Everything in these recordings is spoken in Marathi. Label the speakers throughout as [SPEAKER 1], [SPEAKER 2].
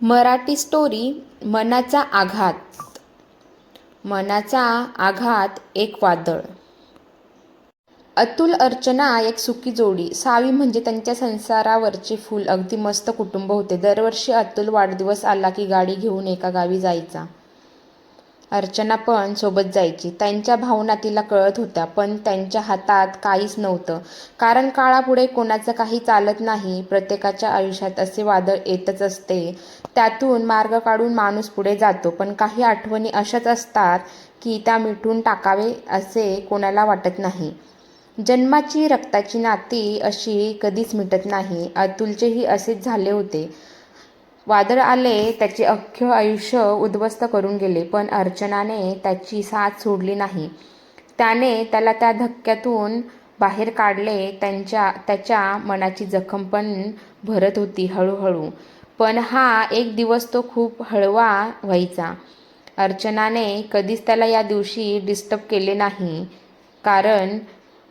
[SPEAKER 1] मराठी स्टोरी मनाचा आघात. मनाचा आघात एक वादळ. अतुल अर्चना एक सुखी जोडी. सावी म्हणजे त्यांच्या संसारावरचे फूल. अगदी मस्त कुटुंब होते. दरवर्षी अतुल वाढदिवस आला की गाडी घेऊन एका गावी जायचा. अर्चना पण सोबत जायची. त्यांच्या भावना तिला कळत होत्या पण त्यांच्या हातात काहीच नव्हतं. कारण काळापुढे कोणाचं काही चालत नाही प्रत्येकाच्या आयुष्यात असे वादळ येतच असते. त्यातून मार्ग काढून माणूस पुढे जातो. पण काही आठवणी अशाच असतात की त्या मिटून टाकावे असे कोणाला वाटत नाही. जन्माची रक्ताची नाती अशी कधीच मिटत नाही. अतुलचेही असेच झाले होते. वादळ आले त्याचे अख्खं आयुष्य उद्ध्वस्त करून गेले पण अर्चनाने त्याची साथ सोडली नाही. त्याने त्याला त्या धक्क्यातून बाहेर काढले त्यांच्या त्याच्या मनाची जखम पण भरत होती हळूहळू. पण हा एक दिवस तो खूप हळवा व्हायचा. अर्चनाने कधीच त्याला या दिवशी डिस्टर्ब केले नाही. कारण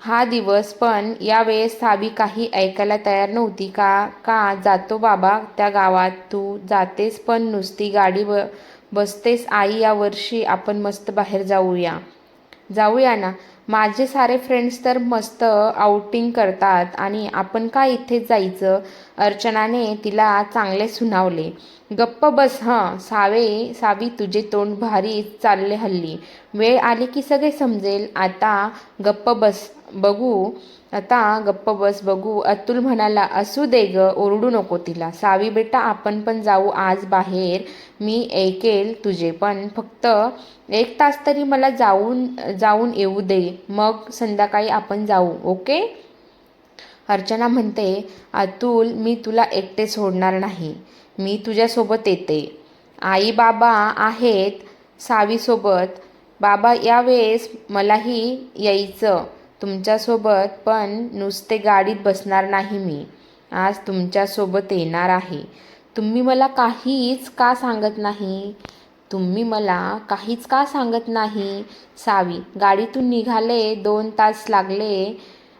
[SPEAKER 1] हा दिवस पण यावेळेस साबी काही ऐकायला तयार नव्हती का? का? जातो बाबा त्या गावात तू जातेस पण नुसती गाडी ब बसतेस. आई या वर्षी आपण मस्त बाहेर जाऊया. जाऊया ना. माझे सारे फ्रेंड्स तर मस्त आउटिंग करतात आणि आपण का इथेच जायचं? अर्चनाने तिला चांगले सुनावले. गप्प बस हं सावे सावी तुझे तोंड भारी चालले हल्ली. वेळ आली की सगळे समजेल. आता गप्प बस बघू आता गप्प बस बघू. अतुल म्हणाला असू दे ग ओरडू नको तिला. सावी बेटा आपण पण जाऊ आज बाहेर. मी ऐकेल तुझे पण. फक्त एक तास तरी मला जाऊन जाऊन येऊ दे. मग संध्याकाळी आपण जाऊ ओके? अर्चना म्हणते अतुल मी तुला एकटे सोडणार नाही. मी तुझ्यासोबत येते. आई बाबा आहेत सावीसोबत. बाबा यावेळेस मलाही यायचं. तुमच्यासोबत पण नुसते गाडीत बसणार नाही मी. आज तुमच्यासोबत येणार आहे. तुम्ही मला काहीच का सांगत नाही? तुम्ही मला काहीच का सांगत नाही? सावी गाडीतून निघाले दोन तास लागले.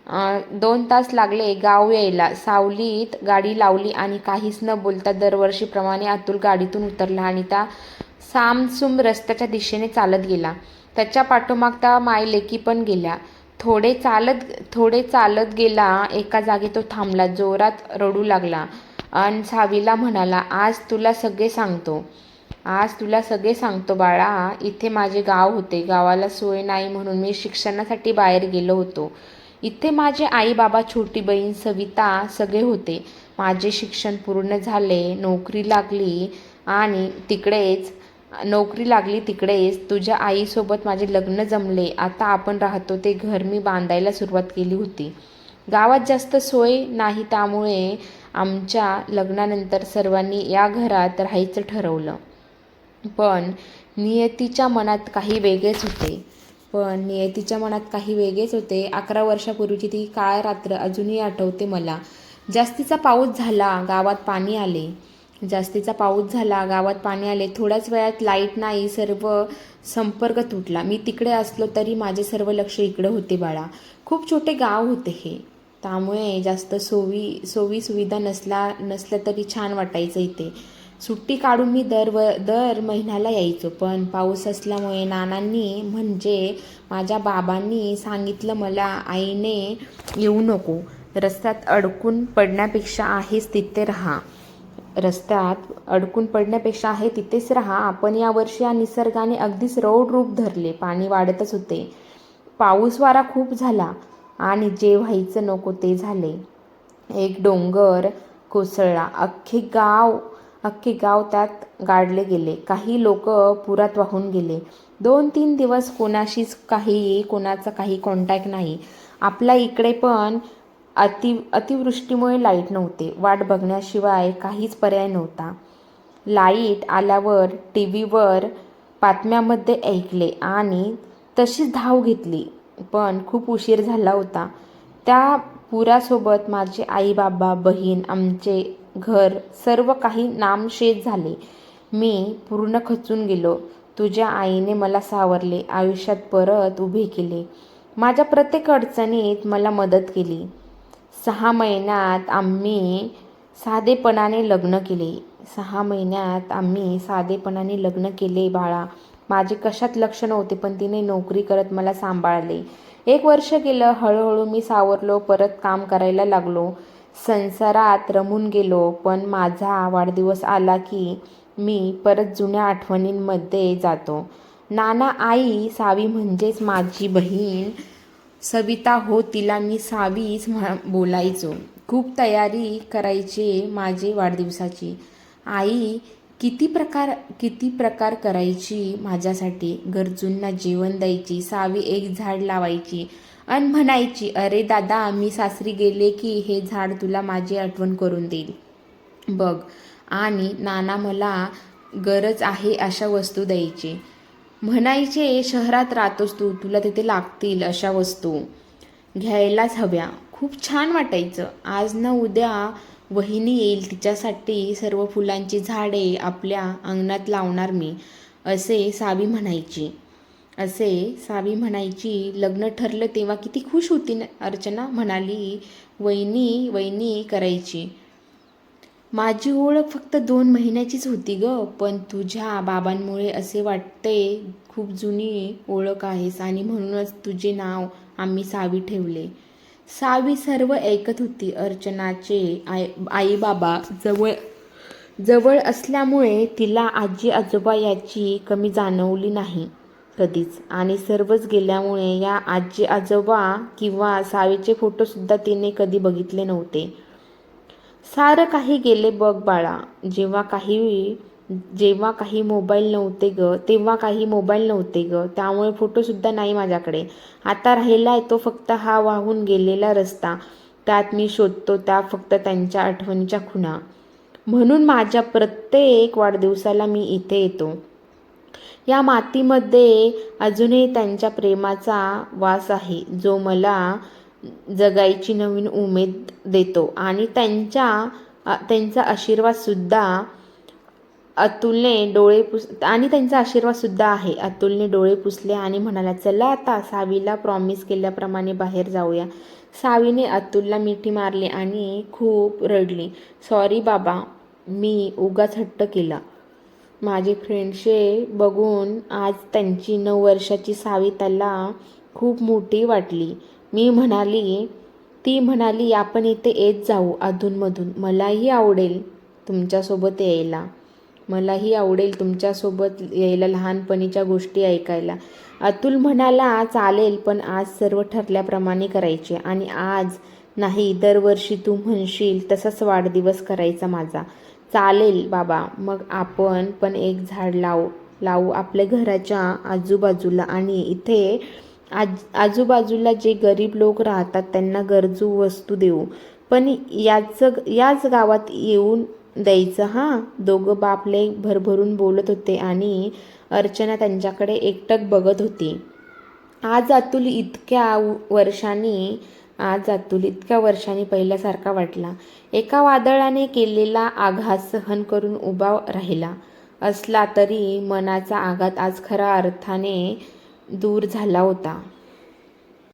[SPEAKER 1] दोन तास लागले गाव यायला. सावलीत गाडी लावली आणि काहीच न बोलता दरवर्षीप्रमाणे अतुल गाडीतून उतरला आणि त्या सामसुम रस्त्याच्या दिशेने चालत गेला. त्याच्या पाठोमाग त्या मायलेकी पण गेल्या. थोडे चालत थोडे चालत गेला एका जागी तो थांबला जोरात रडू लागला आणि सावीला म्हणाला आज तुला सगळे सांगतो. आज तुला सगळे सांगतो बाळा. इथे माझे गाव होते. गावाला सोय नाही म्हणून मी शिक्षणासाठी बाहेर गेलो होतो. इथे माझे आई बाबा छोटी बहीण सविता सगळे होते. माझे शिक्षण पूर्ण झाले नोकरी लागली आणि तिकडेच नोकरी लागली तिकडेच तुझ्या आईसोबत माझे लग्न जमले. आता आपण राहतो ते घर मी बांधायला सुरुवात केली होती. गावात जास्त सोय नाही त्यामुळे आमच्या लग्नानंतर सर्वांनी या घरात राहायचं ठरवलं. पण नियतीच्या मनात काही वेगळेच होते. पण नियतीच्या मनात काही वेगळेच होते. अकरा वर्षापूर्वीची ती काळ रात्र अजूनही आठवते मला. जास्तीचा पाऊस झाला गावात पाणी आले. जास्तीचा पाऊस झाला गावात पाणी आले. थोड्याच वेळात लाइट नाही सर्व संपर्क तुटला. मी तिकडे असलो तरी माझे सर्व लक्ष इकडे होते बाळा. खूप छोटे गाव होते हे. त्यामुळे जास्त सोयी सोयी सुविधा नसला नसल्या तरी छान वाटायचं इथे. सुट्टी काढून मी दर व दर महिन्याला यायचो. पण पाऊस असल्यामुळे नानांनी म्हणजे माझ्या बाबांनी सांगितलं मला आईने येऊ नको. रस्त्यात अडकून पडण्यापेक्षा आहेच तिथे राहा. रस्त्यात अडकून पडण्यापेक्षा आहे तिथेच राहा. आपण यावर्षी या निसर्गाने अगदीच रौड रूप धरले. पाणी वाढतच होते. पाऊस वारा खूप झाला आणि जे व्हायचं नको ते झाले. एक डोंगर कोसळला. अख्खे गाव अख्खे गाव त्यात गाडले गेले. काही लोक पुरात वाहून गेले. दोन तीन दिवस कोणाशीच काही कोणाचा काही कॉन्टॅक्ट नाही. आपल्या इकडे पण अति अतिवृष्टीमुळे लाइट नव्हते. वाट बघण्याशिवाय काहीच पर्याय नव्हता. लाइट आल्यावर टी व्हीवर बातम्यामध्ये ऐकले आणि तशीच धाव घेतली. पण खूप उशीर झाला होता. त्या पुरासोबत माझे आई बाबा बहीण आमचे घर सर्व काही नामशेष झाले. मी पूर्ण खचून गेलो. तुझ्या आईने मला सावरले आयुष्यात परत उभे केले. माझ्या प्रत्येक अडचणीत मला मदत केली. सहा महिन्यात आम्ही साधेपणाने लग्न केले. सहा महिन्यात आम्ही साधेपणाने लग्न केले बाळा. माझे कशात लक्ष नव्हते पण तिने नोकरी करत मला सांभाळले. एक वर्ष गेलं हळूहळू मी सावरलो परत काम करायला लागलो. संसारात रमून गेलो पण माझा वाढदिवस आला की मी परत जुन्या आठवणींमध्ये जातो. नाना आई सावी म्हणजेच माझी बहीण. सविता हो तिला मी सावीच म्हा बोलायचो. खूप तयारी करायची माझी वाढदिवसाची. आई किती प्रकार किती प्रकार करायची माझ्यासाठी? गरजूंना जेवण द्यायची सावी एक झाड लावायची. अन म्हणायची अरे दादा मी सासरी गेले की हे झाड तुला माझी आठवण करून देईल. बघ आणि नाना मला गरज आहे अशा वस्तू द्यायची. म्हणायचे शहरात राहतोस तू तुला तिथे लागतील अशा वस्तू. घ्यायलाच हव्या. खूप छान वाटायचं. आज ना उद्या वहिनी येईल तिच्यासाठी सर्व फुलांची झाडे आपल्या अंगणात लावणार मी असे सावी म्हणायची. असे सावी म्हणायची लग्न ठरलं तेव्हा किती खुश होती न अर्चना म्हणाली वहिनी वहिनी करायची. माझी ओळख फक्त दोन महिन्याचीच होती ग पण तुझ्या बाबांमुळे असे वाटते खूप जुनी ओळख आहेस आणि म्हणूनच तुझे नाव आम्ही सावी ठेवले. सावी सर्व ऐकत होती. अर्चनाचे आई आईबाबा जवळ जवळ असल्यामुळे तिला आजी आजोबा याची कमी जाणवली नाही. कधीच. आणि सर्वच गेल्यामुळे या आजी आजोबा किंवा सावीचे फोटोसुद्धा तिने कधी बघितले नव्हते. सारं काही गेले बघ बाळा. जेव्हा काही जेव्हा काही मोबाईल नव्हते ग तेव्हा काही मोबाईल नव्हते ग. त्यामुळे फोटोसुद्धा नाही माझ्याकडे. आता राहिला आहे तो फक्त हा वाहून गेलेला रस्ता. त्यात मी शोधतो त्या फक्त त्यांच्या आठवणीच्या खुणा. म्हणून माझ्या प्रत्येक वाढदिवसाला मी इथे येतो. या मातीमध्ये अजूनही त्यांच्या प्रेमाचा वास आहे जो मला जगायची नवीन उमेद देतो. आणि त्यांच्या त्यांचा आशीर्वादसुद्धा अतुलने डोळे पुस आणि त्यांचा आशीर्वादसुद्धा आहे. अतुलने डोळे पुसले आणि म्हणाला चला आता सावीला प्रॉमिस केल्याप्रमाणे बाहेर जाऊया. सावीने अतुलला मिठी मारली आणि खूप रडली. सॉरी बाबा मी उगाच हट्ट केला. माझे फ्रेंडशे बघून आज त्यांची नऊ वर्षाची सावी खूप मोठी वाटली. मी म्हणाली ती म्हणाली आपण इथे येत जाऊ अधूनमधून. मलाही आवडेल तुमच्यासोबत यायला. मलाही आवडेल तुमच्यासोबत यायला लहानपणीच्या गोष्टी ऐकायला. अतुल म्हणाला चालेल पण आज सर्व ठरल्याप्रमाणे करायचे. आणि आज नाही दरवर्षी तू म्हणशील तसाच वाढदिवस करायचा माझा. चालेल बाबा मग आपण पण एक झाड लावू लावू आपल्या घराच्या आजूबाजूला. आणि इथे आज आजूबाजूला जे गरीब लोक राहतात त्यांना गरजू वस्तू देऊ. पण याचं याच गावात येऊन द्यायचं हां? दोघं बापले भरभरून बोलत होते आणि अर्चना त्यांच्याकडे एकटक बघत होती. आज अतुल इतक्या वर्षांनी आज अतुल इतक्या वर्षांनी पहिल्यासारखा वाटला. एका वादळाने केलेला आघात सहन करून उभा राहिला असला तरी मनाचा आघात आज खऱ्या अर्थाने दूर झाला होता.